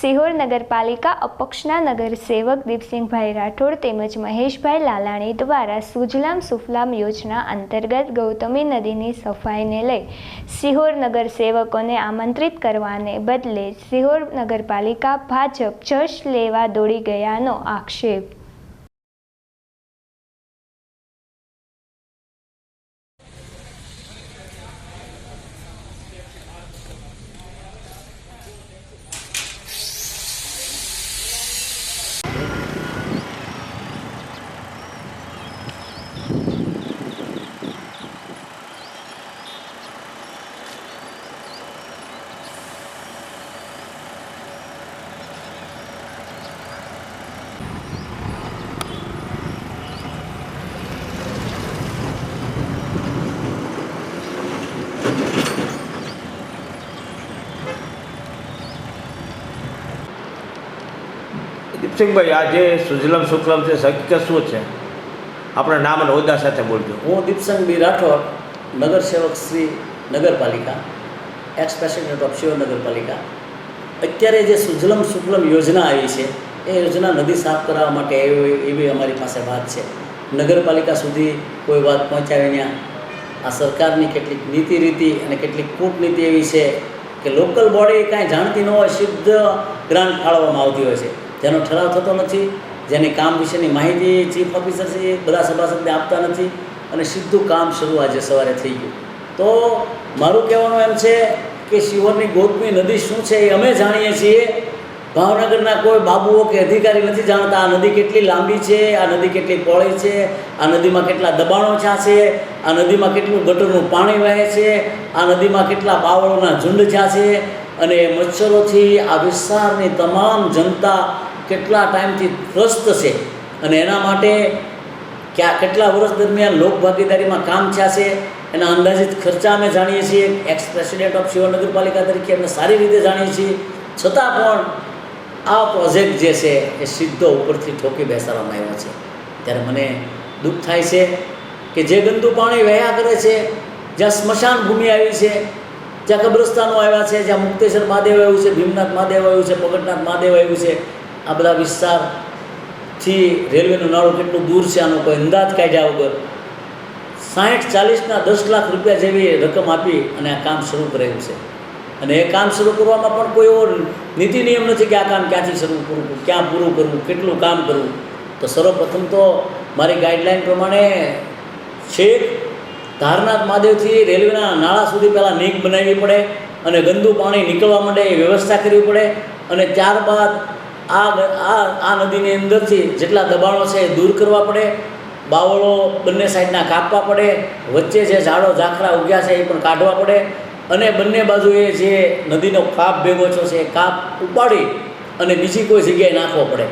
સિહોર નગરપાલિકા અપક્ષના નગરસેવક દીપસિંહભાઈ રાઠોડ તેમજ મહેશભાઈ લાલાણી દ્વારા સુજલામ સુફલામ યોજના અંતર્ગત ગૌતમી નદીની સફાઈને લઈ સિહોર નગરસેવકોને આમંત્રિત કરવાને બદલે સિહોર નગરપાલિકા ભાજપ જશ લેવા દોડી ગયાનો આક્ષેપ. દીપસિંહભાઈ આ જે સુજલમ શુક્લમ છે હકીકત શું છે? આપણે નામ અને હોદ્દા સાથે બોલજો. હું દીપસંગ બી રાઠોડ, નગરસેવક શ્રી નગરપાલિકા એક્સ પ્રેસિડેન્ટ ઓફ શિવ નગરપાલિકા. અત્યારે જે સુજલમ સુફલમ યોજના આવી છે, એ યોજના નદી સાફ કરાવવા માટે એવી અમારી પાસે વાત છે. નગરપાલિકા સુધી કોઈ વાત પહોંચાવી ત્યાં. આ સરકારની કેટલીક નીતિ રીતિ અને કેટલીક કૂટનીતિ એવી છે કે લોકલ બોડી કાંઈ જાણતી ન હોય, શુદ્ધ ગ્રાન્ટ ફાળવવામાં આવતી હોય છે. જેનો ઠરાવ થતો નથી, જેની કામ વિશેની માહિતી ચીફ ઓફિસર છે એ બધા સભાસદને આપતા નથી અને સીધું કામ શરૂ આજે સવારે થઈ ગયું. તો મારું કહેવાનું એમ છે કે શિવરની ગોતમી નદી શું છે એ અમે જાણીએ છીએ. ભાવનગરના કોઈ બાબુઓ કે અધિકારી નથી જાણતા આ નદી કેટલી લાંબી છે, આ નદી કેટલી પહોળી છે, આ નદીમાં કેટલા દબાણો થયા છે, આ નદીમાં કેટલું ગટરનું પાણી વહે છે, આ નદીમાં કેટલા બાવળોના ઝુંડ છ્યા છે. અને મચ્છરોથી આ વિસ્તારની તમામ જનતા કેટલા ટાઈમથી ત્રસ્ત છે અને એના માટે ક્યાં કેટલા વર્ષ દરમિયાન લોક ભાગીદારીમાં કામ થયા છે, એના અંદાજિત ખર્ચા અમે જાણીએ છીએ એક્સ પ્રેસિડેન્ટ ઓફ શિવ નગરપાલિકા તરીકે અમે સારી રીતે જાણીએ છીએ. છતાં પણ આ પ્રોજેક્ટ જે છે એ સીધો ઉપરથી ઠોકી બેસાડવામાં આવ્યો છે. ત્યારે મને દુઃખ થાય છે કે જે ગંદુ પાણી વહ્યા કરે છે, જ્યાં સ્મશાન ભૂમિ આવી છે, જ્યાં કબ્રસ્તાનો આવ્યા છે, જ્યાં મુક્તેશ્વર મહાદેવ આવ્યું છે, ભીમનાથ મહાદેવ આવ્યું છે પગટનાથ મહાદેવ આવ્યું છે આ બધા વિસ્તારથી રેલવેનું નાળું કેટલું દૂર છે આનો કોઈ અંદાજ કાઢ્યા વગર સાઠ ચાલીસના દસ લાખ રૂપિયા જેવી રકમ આપી અને આ કામ શરૂ કરાયું છે. અને એ કામ શરૂ કરવામાં પણ કોઈ એવો નીતિ નિયમ નથી કે આ કામ ક્યાંથી શરૂ કરવું, ક્યાં પૂરું કરવું, કેટલું કામ કરવું. તો સર્વપ્રથમ તો મારી ગાઈડલાઈન પ્રમાણે છેક ધારનાથ મહાદેવથી રેલવેના નાળા સુધી પહેલાં નીક બનાવવી પડે અને ગંદુ પાણી નીકળવા માટે એ વ્યવસ્થા કરવી પડે અને ત્યારબાદ આ આ નદીની અંદરથી જેટલા દબાણો છે એ દૂર કરવા પડે, બાવળો બંને સાઈડના કાપવા પડે, વચ્ચે જે ઝાડો ઝાખરા ઉગ્યા છે એ પણ કાઢવા પડે અને બંને બાજુએ જે નદીનો કાપ ભેગો થયો છે એ કાપ ઉપાડી અને બીજી કોઈ જગ્યાએ નાખવો પડે.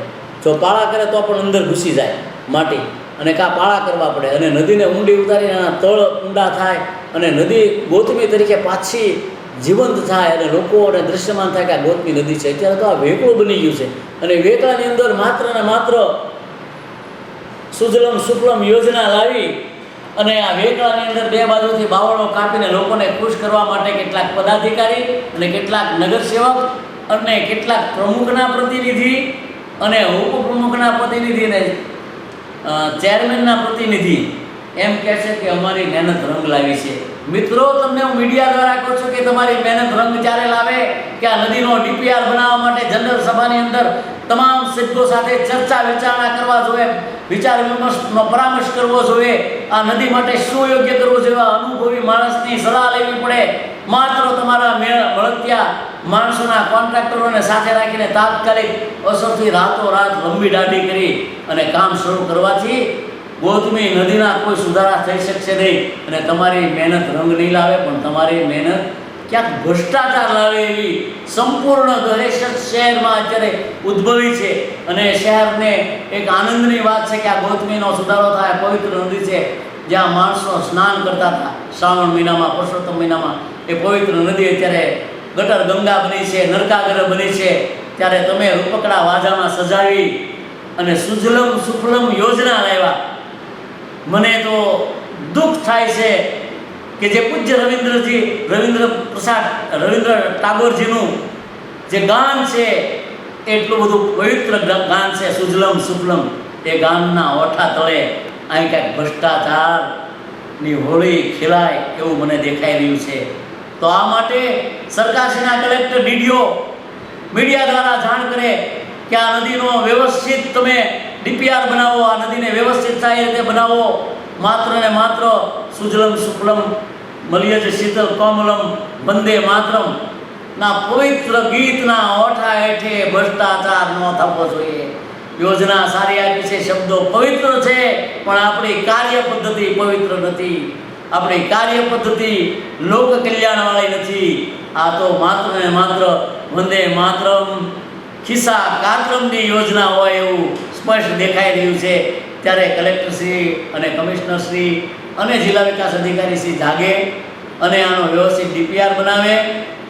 જો પાળા કરે તો પણ અંદર ઘૂસી જાય માટી અને કાં પાળા કરવા પડે અને નદીને ઊંડી ઉતારીને તળ ઊંડા થાય અને નદી ગોતમી તરીકે પાછી જીવંત થાય અને લોકોને દૃશ્યમાન થાય કે આ ગોતમી નદી છે. અત્યારે તો આ વેકળું બની ગયું છે. અને વેકળાની અંદર માત્ર ને માત્ર સુજલમ સુફલમ યોજના લાવી અને આ વેકળાની અંદર બે બાજુથી બાવળો કાપીને લોકોને ખુશ કરવા માટે કેટલાક પદાધિકારી અને કેટલાક નગરસેવક અને કેટલાક પ્રમુખના પ્રતિનિધિ અને ઉપપ્રમુખના પ્રતિનિધિ અને ચેરમેનના પ્રતિનિધિ એમ કહે છે કે અમારી મહેનત રંગ લાવી છે. મિત્રો, તમને હું મીડિયા દ્વારા કહું છું કે તમારી મહેનત રંગ જ્યારે લાવે કે આ નદીનો ડીપીઆર બનાવવા માટે જનરલ સભાની અંદર તમામ સિદ્ધો સાથે ચર્ચા વિચારણા કરવા જોઈએ, વિચાર વિમર્શનો પરામર્શ કરવો જોઈએ, આ નદી માટે શું યોગ્ય કરવું જોઈએ અનુભવી માણસની સલાહ લેવી પડે. માત્ર તમારા મેળ મળતિયા માણસોના કોન્ટ્રાક્ટરોને સાથે રાખીને તાત્કાલિક અસરથી રાતોરાત લંબી દાઢી કરી અને કામ શરૂ કરવાથી ગૌતમી નદીના કોઈ સુધારા થઈ શકશે નહીં અને તમારી મહેનત રંગ નહીં લાવે, પણ તમારી મહેનત ક્યાંક ભ્રષ્ટાચાર લાવે એવી સંપૂર્ણ દહેશત શહેરમાં અત્યારે ઉદ્ભવી છે. અને શહેરને એક આનંદની વાત છે કે આ ગોતમીનો સુધારો થાય પવિત્ર નદી છે, જ્યાં માણસો સ્નાન કરતા હતા. શ્રાવણ મહિનામાં, પુરુષોત્તમ મહિનામાં એ પવિત્ર નદી અત્યારે ગટર ગંગા બની છે, નરકાગર બની છે. ત્યારે તમે રૂપકડા વાજામાં સજાવી અને સુજલમ સુફલમ યોજના લાવ્યા. મને તો દુઃખ થાય છે કે જે પૂજ્ય રવિન્દ્રજી રવિન્દ્ર પ્રસાદ રવિન્દ્ર ટાગોરજીનું જે ગાન છે, એટલું બધું પવિત્ર ગાન છે, સુજલમ સુફલમ, એ ગામના ઓઠા તળે અહીં કાંઈક ભ્રષ્ટાચારની હોળી ખીલાય એવું મને દેખાઈ રહ્યું છે. તો આ માટે સરકારશ્રીના કલેક્ટર ડીડીઓ મીડિયા દ્વારા જાણ કરે કે આ નદીનો વ્યવસ્થિત તમે ડીપીઆર બનાવો, આ નદીને વ્યવસ્થિત થાય રીતે બનાવો. માત્ર ને માત્ર સુજલમ, સુફલમ, મલિયજ, શીતલ, કોમલમ, વંદે માતરમ. ના, પવિત્ર ગીતના ઓઠા હેઠે ભ્રષ્ટાચાર ન થવો જોઈએ. યોજના સારી આપી છે, શબ્દો પવિત્ર છે, પણ આપણી કાર્ય પદ્ધતિ પવિત્ર નથી. આપણી કાર્ય પદ્ધતિ લોક કલ્યાણવાળી નથી. આ તો માત્ર ને માત્ર વંદે માતરમ. ખિસ્સા કાર્યક્રમની યોજના હોય એવું સ્પષ્ટ દેખાઈ રહ્યું છે. ત્યારે કલેક્ટરશ્રી અને કમિશનરશ્રી અને જિલ્લા વિકાસ અધિકારી શ્રી જાગે અને આનો વ્યવસ્થિત ડીપીઆર બનાવે.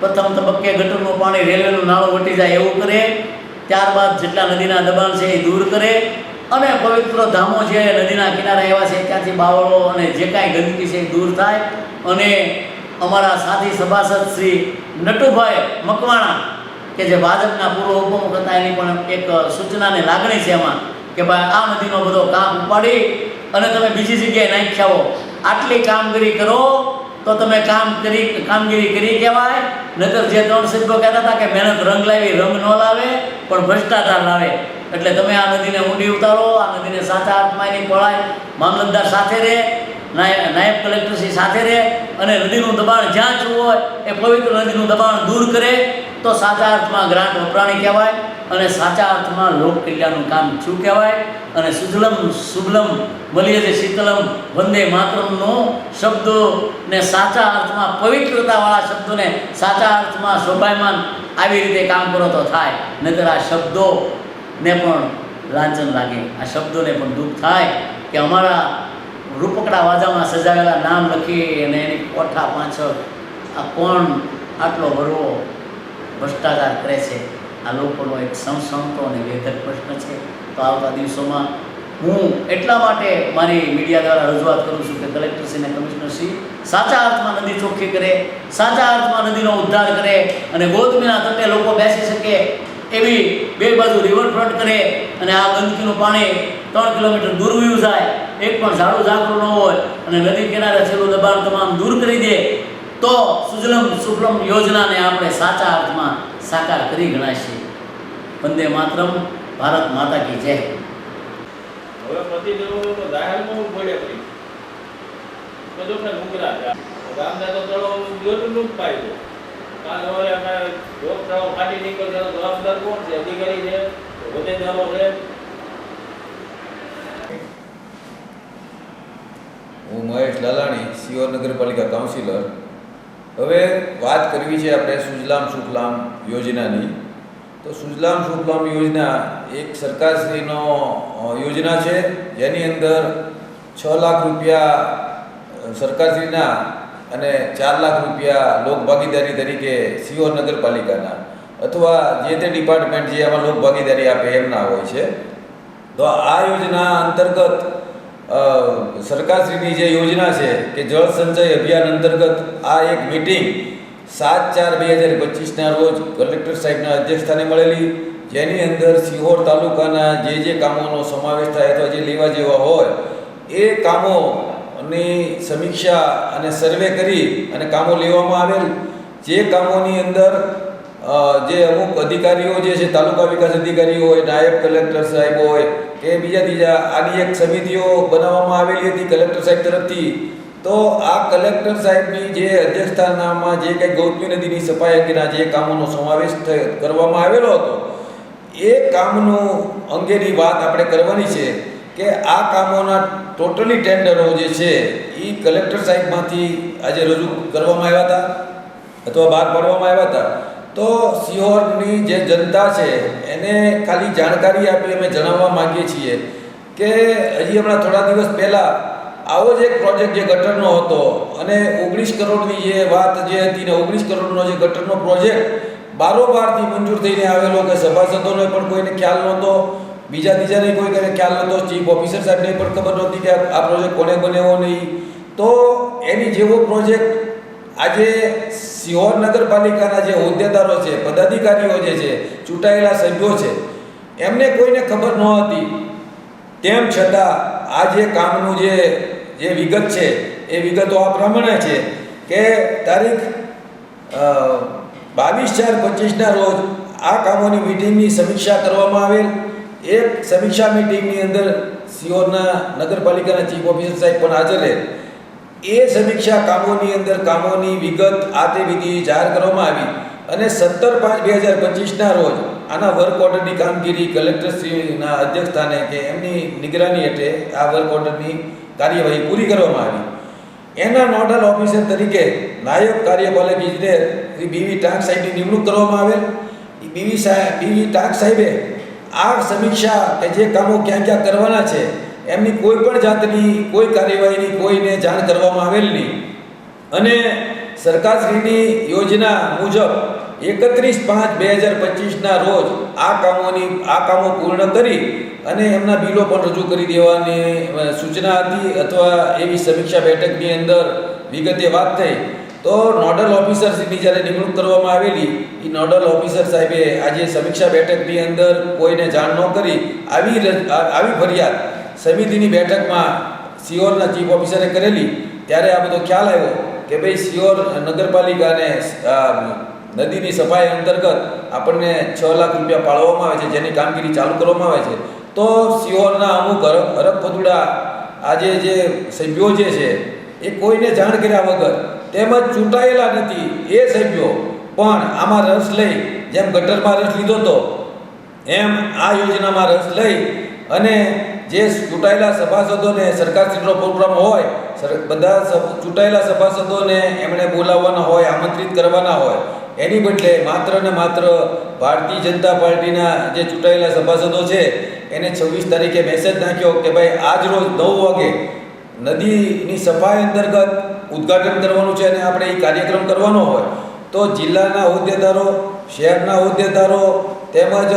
પ્રથમ તબક્કે ગટરનું પાણી રેલવેનું નાળું વટી જાય એવું કરે. ત્યારબાદ જેટલા નદીના દબાણ છે એ દૂર કરે. અને પવિત્ર ધામો છે નદીના કિનારે એવા છે ત્યાંથી બાવળો અને જે કાંઈ ગંદકી છે એ દૂર થાય. અને અમારા સાથી સભાસદ શ્રી નટુભાઈ મકવાણા કે જે ભાજપના પૂર્વ ઉપમુખ હતા એની પણ એક સૂચનાને લાગણી છે એમાં કે ભાઈ આ નદીનો બધો કામ ઉપાડી અને તમે બીજી જગ્યાએ નાખ્યા હો. આટલી કામગીરી કરો તો તમે કામ કરી, કામગીરી કરી કહેવાય. નહીતર જે ત્રણ સભ્યો કહેતા હતા કે મહેનત રંગ લાવી, રંગ ન લાવે, પણ ભ્રષ્ટાચાર લાવે. એટલે તમે આ નદીને ઊંડી ઉતારો, આ નદીને સાચા હાથમાં એની પળાય મામલતદાર સાથે રહે, નાય- નાયબ કલેક્ટરશ્રી સાથે રહે અને નદીનું દબાણ જ્યાં થયું હોય એ પવિત્ર નદીનું દબાણ દૂર કરે. તો સાચા અર્થમાં ગ્રાન્ટ વપરાણી કહેવાય અને સાચા અર્થમાં લોક કલ્યાણનું કામ શું કહેવાય. અને સુજલમ સુબલમ મલિયજે શીતલમ વંદે માતરમનો શબ્દોને સાચા અર્થમાં પવિત્રતાવાળા શબ્દોને સાચા અર્થમાં શોભાયમાન આવી રીતે કામ કરો તો થાય. નહીતર આ શબ્દોને પણ લાંચન લાગે. આ શબ્દોને પણ દુઃખ થાય કે અમારા રૂપકડા વાજામાં સજાવેલા નામ લખી અને એની કોઠા પાછળ આ કોણ આટલો ભરવો ભ્રષ્ટાચાર કરે છે. આ લોકોનો એક સંસંતો અને વેધક પ્રશ્ન છે. તો આવતા દિવસોમાં હું એટલા માટે મારી મીડિયા દ્વારા રજૂઆત કરું છું કે કલેક્ટરશ્રી અને કમિશનરશ્રી સાચા અર્થમાં નદી ચોખ્ખી કરે, સાચા અર્થમાં નદીનો ઉદ્ધાર કરે અને ગોધમીના તટે લોકો બેસી શકે એવી બે બાજુ રિવરફ્રન્ટ કરે અને આ ગંદકીનું પાણી ત્રણ કિલોમીટર દૂર વયું જાય. એક પણ ઝાડું ઝાકડું ન હોય અને નદી કિનારે છેલ્લું દબાણ તમામ દૂર કરી દે. તો સુજલમ સુફલમ યોજનાને આપણે સાચા અર્થમાં સાકાર કરી ગણાશે. વંદે માતરમ ભારત માતા કી જય. હવે પતિ દેવો તો જાહેરમાં પડે પડી. બધું ને મુકરા છે. ગામના તો તળો જોતું નું પાય છે કાલ હવે અમે રોગ તળો ફાટી નીકળશે તો જવાબદાર કોણ છે? અધિકારી છે? હોદ્દેદારો છે? હું મહેશ લાલાણી સિયોર નગરપાલિકા કાઉન્સિલર. હવે વાત કરવી છે આપણે સુજલામ સુફલામ યોજનાની. તો સુજલામ સુફલામ યોજના એક સરકારશ્રીનો યોજના છે. જેની અંદર છ લાખ રૂપિયા સરકારશ્રીના અને ચાર લાખ રૂપિયા લોકભાગીદારી તરીકે સીઓ નગરપાલિકાના અથવા જે તે ડિપાર્ટમેન્ટ જે આમાં લોકભાગીદારી આપે એમના હોય છે. તો આ યોજના અંતર્ગત સરકારશ્રીની જે યોજના છે કે જળ સંચય અભિયાન અંતર્ગત આ એક મિટિંગ સાત ચાર બે હજાર પચીસના રોજ કલેક્ટર સાહેબના અધ્યક્ષસ્થાને મળેલી. જેની અંદર સિહોર તાલુકાના જે જે કામોનો સમાવેશ થાય અથવા જે લેવા જેવા હોય, એ કામોની સમીક્ષા અને સર્વે કરી અને કામો લેવામાં આવેલ. જે કામોની અંદર જે અમુક અધિકારીઓ જે છે, તાલુકા વિકાસ અધિકારીઓ હોય, નાયબ કલેક્ટર સાહેબ હોય કે બીજા ત્રીજા આની એક સમિતિઓ બનાવવામાં આવેલી હતી કલેક્ટર સાહેબ તરફથી. તો આ કલેક્ટર સાહેબની જે અધ્યક્ષતાનામાં જે કંઈ ગૌતમી નદીની સફાઈ અંગેના જે કામોનો સમાવેશ કરવામાં આવેલો હતો, એ કામનું અંગેની વાત આપણે કરવાની છે કે આ કામોના ટોટલી ટેન્ડરો જે છે, એ કલેક્ટર સાહેબમાંથી આજે રજૂ કરવામાં આવ્યા હતા, અથવા બહાર પાડવામાં આવ્યા હતા. તો સિહોરની જે જનતા છે, એને ખાલી જાણકારી આપી અમે જણાવવા માંગીએ છીએ કે હજી હમણાં થોડા દિવસ પહેલાં આવો જ એક પ્રોજેક્ટ જે ગટરનો હતો અને ઓગણીસ કરોડની જે વાત જે હતી ને ઓગણીસ કરોડનો જે ગટરનો પ્રોજેક્ટ બારોબારથી મંજૂર થઈને આવેલો કે સભાસદોને પણ કોઈને ખ્યાલ નહોતો, બીજા બીજાને કોઈ કરીને ખ્યાલ નહોતો, ચીફ ઓફિસર સાહેબને પણ ખબર નહોતી કે આ પ્રોજેક્ટ કોને બન્યો નહીં. તો એની જેવો પ્રોજેક્ટ આજે સિહોર નગરપાલિકાના જે હોદ્દેદારો છે, પદાધિકારીઓ જે છે, ચૂંટાયેલા સભ્યો છે, એમને કોઈને ખબર ન હતી. તેમ છતાં આ જે કામનું જે જે વિગત છે, એ વિગતો આ પ્રમાણે છે કે તારીખ બાવીસ ચાર પચીસના રોજ આ કામોની મિટિંગની સમીક્ષા કરવામાં આવેલ. એક સમીક્ષા મિટિંગની અંદર સિહોરના નગરપાલિકાના ચીફ ઓફિસર સાહેબ પણ હાજર રહે. એ સમીક્ષા કામોની અંદર કામોની વિગત આ વિધિ જાહેર કરવામાં આવી અને સત્તર પાંચ બે હજાર પચીસના રોજ આના વર્ક ઓર્ડરની કામગીરી કલેક્ટરશ્રીના અધ્યક્ષસ્થાને કે એમની નિગરાની હેઠે આ વર્ક ઓર્ડરની કાર્યવાહી પૂરી કરવામાં આવી. એના નોડલ ઓફિસર તરીકે નાયબ કાર્યપાલક ઇજનેર શ્રી બીવી ટાંક સાહેબની નિમણૂક કરવામાં આવેલ. બીવી સાહેબ બીવી ટાંક સાહેબે આ સમીક્ષા કે જે કામો ક્યાં ક્યાં કરવાના છે એમની કોઈ પણ જાતની, કોઈ કાર્યવાહીની કોઈને જાણ કરવામાં આવેલ નહીં. અને સરકારશ્રીની યોજના મુજબ એકત્રીસ પાંચ બે હજાર પચીસના રોજ આ કામોની, આ કામો પૂર્ણ કરી અને એમના બિલો પણ રજૂ કરી દેવાની સૂચના હતી અથવા એવી સમીક્ષા બેઠકની અંદર વિગતે વાત થઈ, તો નોડલ ઓફિસરની જ્યારે નિમણૂક કરવામાં આવેલી એ નોડલ ઓફિસર સાહેબે આજે સમીક્ષા બેઠકની અંદર કોઈને જાણ ન કરી, આવી આવી ફરિયાદ સમિતિની બેઠકમાં સિયોરના ચીફ ઓફિસરે કરેલી, ત્યારે આ બધો ખ્યાલ આવ્યો કે ભાઈ સિયોર નગરપાલિકાને નદીની સફાઈ અંતર્ગત આપણને છ લાખ રૂપિયા પાળવામાં આવે છે, જેની કામગીરી ચાલુ કરવામાં આવે છે. તો સિયોરના અમુક હરકફતુડા આજે જે સભ્યો જે છે, એ કોઈને જાણ કર્યા વગર તેમજ ચૂંટાયેલા નથી એ સભ્યો. પણ આમાં રસ લઈ, જેમ ગટરમાં રસ લીધો હતો એમ આ યોજનામાં રસ લઈ અને જે ચૂંટાયેલા સભાસદોને સરકારશ્રીનો પ્રોગ્રામ હોય બધા ચૂંટાયેલા સભાસદોને એમણે બોલાવવાના હોય, આમંત્રિત કરવાના હોય, એની બદલે માત્ર ને માત્ર ભારતીય જનતા પાર્ટીના જે ચૂંટાયેલા સભાસદો છે, એને છવ્વીસ તારીખે મેસેજ નાખ્યો કે ભાઈ, આજ રોજ નવ વાગે નદીની સફાઈ અંતર્ગત ઉદ્ઘાટન કરવાનું છે અને આપણે એ કાર્યક્રમ કરવાનો હોય, તો જિલ્લાના હોદ્દેદારો, શહેરના હોદ્દેદારો તેમજ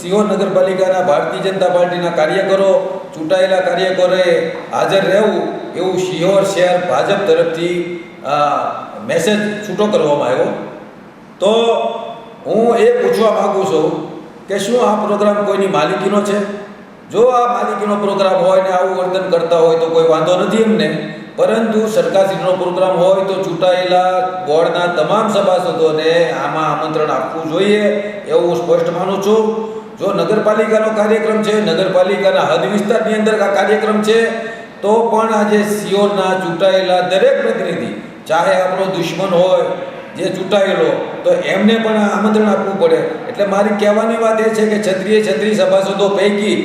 સિંહોર નગરપાલિકાના ભારતીય જનતા પાર્ટીના કાર્યકરો ચૂંટાયેલા કાર્યકરોએ હાજર રહેવું એવું સિંહોર શહેર ભાજપ તરફથી મેસેજ છૂટો કરવામાં આવ્યો. તો હું એ પૂછવા માગું છું કે શું આ પ્રોગ્રામ કોઈની માલિકીનો છે? જો આ માલિકીનો પ્રોગ્રામ હોય ને આવું વર્તન કરતા હોય તો કોઈ વાંધો નથી એમને. પરંતુ સરકારશ્રીનો પ્રોગ્રામ હોય તો ચૂંટાયેલા બોર્ડના તમામ સભાસદોને આમાં આમંત્રણ આપવું જોઈએ એવું સ્પષ્ટ માનું છું. જો નગરપાલિકાનો કાર્યક્રમ છે, નગરપાલિકાના હદ વિસ્તારની અંદર આ કાર્યક્રમ છે, તો પણ આજે સીઓના ચૂંટાયેલા દરેક પ્રતિનિધિ, ચાહે આપણો દુશ્મન હોય, જે ચૂંટાયેલો, તો એમને પણ આમંત્રણ આપવું પડે. એટલે મારી કહેવાની વાત એ છે કે ક્ષત્રિય ક્ષત્રિય સભાસદો પૈકી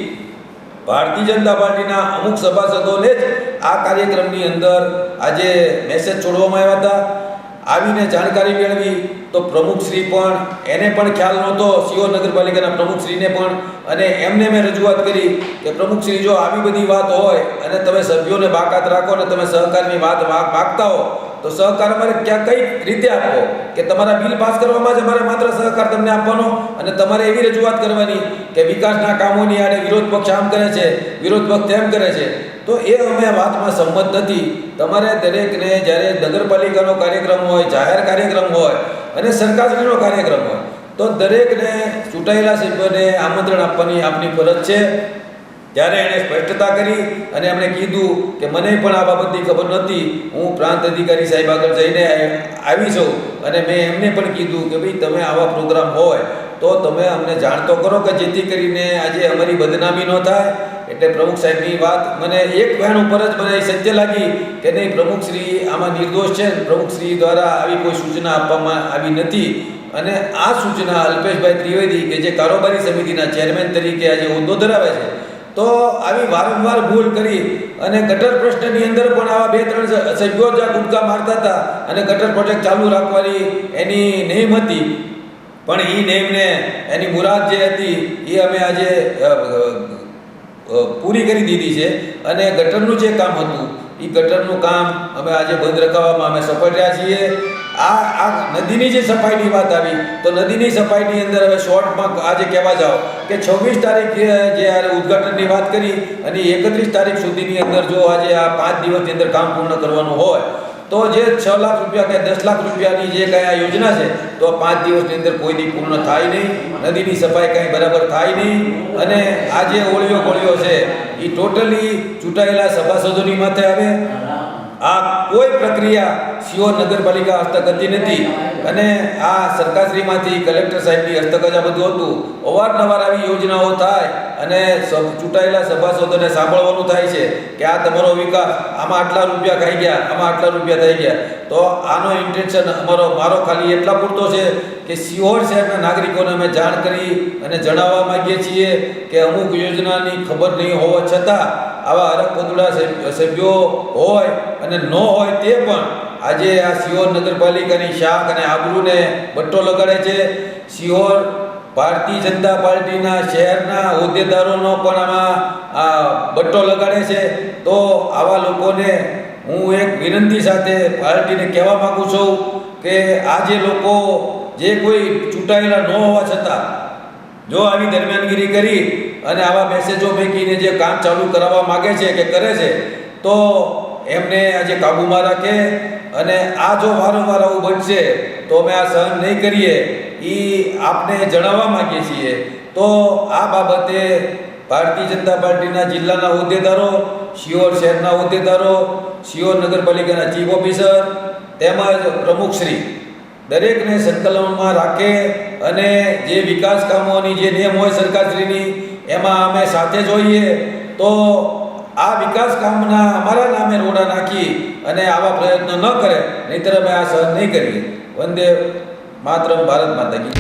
ભારતીય જનતા પાર્ટીના અમુક સભાસદોને જ આ કાર્યક્રમની અંદર આજે મેસેજ છોડવામાં આવ્યા હતા. આવીને જાણકારી મેળવી તો પ્રમુખશ્રી પણ, એને પણ ખ્યાલ નહોતો સીઓ નગરપાલિકાના પ્રમુખશ્રીને પણ. અને એમને મેં રજૂઆત કરી કે પ્રમુખશ્રી, જો આવી બધી વાત હોય અને તમે સભ્યોને બાકાત રાખો અને તમે સહકારની વાત માગ- માગતા હો તો સહકાર અમારે ક્યાં કઈ રીતે આપવો? કે તમારા બિલ પાસ કરવામાં જ અમારે માત્ર સહકાર તમને આપવાનો અને તમારે એવી રજૂઆત કરવાની કે વિકાસના કામોની આડે વિરોધ પક્ષ આમ કરે છે, વિરોધ પક્ષ તેમ કરે છે. તો એ અમે વાતમાં સંમત નથી. તમારે દરેકને જ્યારે નગરપાલિકાનો કાર્યક્રમ હોય, જાહેર કાર્યક્રમ હોય અને સરકારશ્રીનો કાર્યક્રમ હોય, તો દરેકને ચૂંટાયેલા સભ્યોને આમંત્રણ આપવાની આપની ફરજ છે. ત્યારે એણે સ્પષ્ટતા કરી અને એમણે કીધું કે મને પણ આ બાબતની ખબર નહોતી. હું પ્રાંત અધિકારી સાહેબ આગળ જઈને આવી છું અને મેં એમને પણ કીધું કે ભાઈ તમે આવા પ્રોગ્રામ હોય તો તમે અમને જાણતો કરો કે જેથી કરીને આજે અમારી બદનામી ન થાય. એટલે પ્રમુખ સાહેબની વાત મને એક બહેન ઉપર જ મને સત્ય લાગી કે નહીં પ્રમુખશ્રી આમાં નિર્દોષ છે. પ્રમુખશ્રી દ્વારા આવી કોઈ સૂચના આપવામાં આવી નથી. અને આ સૂચના અલ્પેશભાઈ ત્રિવેદી, કે જે કારોબારી સમિતિના ચેરમેન તરીકે આજે હોદ્દો ધરાવે છે તો આવી વારંવાર ભૂલ કરી અને ગટર પ્રશ્નની અંદર પણ આવા બે ત્રણ સભ્યો જ ગુટકા મારતા હતા અને ગટર પ્રોજેક્ટ ચાલુ રાખવાની એની નેમ હતી. પણ એ નેમને, એની મુરાદ જે હતી એ અમે આજે પૂરી કરી દીધી છે અને ગટરનું જે કામ હતું એ ગટરનું કામ અમે આજે બંધ રખાવવામાં અમે સફળ રહ્યા છીએ. આ આ નદીની જે સફાઈની વાત આવી, તો નદીની સફાઈની અંદર હવે શોર્ટમાં આજે કહેવા જાઓ કે છવ્વીસ તારીખે જે ઉદઘાટનની ઉદ્ઘાટનની વાત કરી, અને એકત્રીસ તારીખ સુધીની અંદર જો આજે આ પાંચ દિવસની અંદર કામ પૂર્ણ કરવાનું હોય તો જે છ લાખ રૂપિયા કે દસ લાખ રૂપિયાની જે કઈ આ યોજના છે, તો પાંચ દિવસની અંદર કોઈ દી પૂર્ણ થાય નહીં, નદીની સફાઈ કાંઈ બરાબર થાય નહીં, અને આ જે ઓળીઓ ગોળીઓ છે એ ટોટલી ચૂંટાયેલા સભાસદોની માથે આવે. આ કોઈ પ્રક્રિયા સિયોર નગરપાલિકા હસ્તગતિ નથી. અને આ સરકારશ્રીમાંથી કલેક્ટર સાહેબની હસ્તક આ બધું હતું. અવારનવાર આવી યોજનાઓ થાય અને ચૂંટાયેલા સભાસદોને સાંભળવાનું થાય છે કે આ તમારો વિકાસ, આમાં આટલા રૂપિયા ખાઈ ગયા, આમાં આટલા રૂપિયા થઈ ગયા. તો આનો ઇન્ટેન્શન અમારો, મારો ખાલી એટલા પૂરતો છે કે સિહોર શહેરના નાગરિકોને અમે જાણ કરી અને જણાવવા માંગીએ છીએ કે અમુક યોજનાની ખબર નહીં હોવા છતાં આવા અરગપદુડા સભ્યો હોય અને ન હોય તે પણ આજે આ સિહોર નગરપાલિકાની શાખ અને આબરૂને બટ્ટો લગાડે છે. સિહોર ભારતીય જનતા પાર્ટીના શહેરના હોદ્દેદારોનો પણ આમાં આ બટ્ટો લગાડે છે. તો આવા લોકોને હું એક વિનંતી સાથે પાર્ટીને કહેવા માગું છું કે આ જે લોકો જે કોઈ ચૂંટાયેલા ન હોવા છતાં જો આવી દરમિયાનગીરી કરી અને આવા મેસેજો ફેંકીને જે કામ ચાલુ કરાવવા માગે છે કે કરે છે, તો એમને આજે કાબૂમાં રાખે અને આ જો વારંવાર આવું બનશે, તો અમે આ સહન નહીં કરીએ એ આપને જણાવવા માંગીએ છીએ. તો આ બાબતે ભારતીય જનતા પાર્ટીના જિલ્લાના હોદ્દેદારો શિયોર શહેરના હોદ્દેદારો શિયોર નગરપાલિકાના ચીફ ઓફિસર, તેમજ પ્રમુખશ્રી દરેકને સંકલનમાં રાખે અને જે વિકાસ કામોની જે નિયમ હોય સરકારશ્રીની, એમાં અમે સાથે જોઈએ તો આ વિકાસ કામના અમારા નામે રોડા નાખી અને આવા પ્રયત્નો ન કરે, નહીતર અમે આ સહન નહીં કરીએ વંદે માત્ર ભારત માતા કી.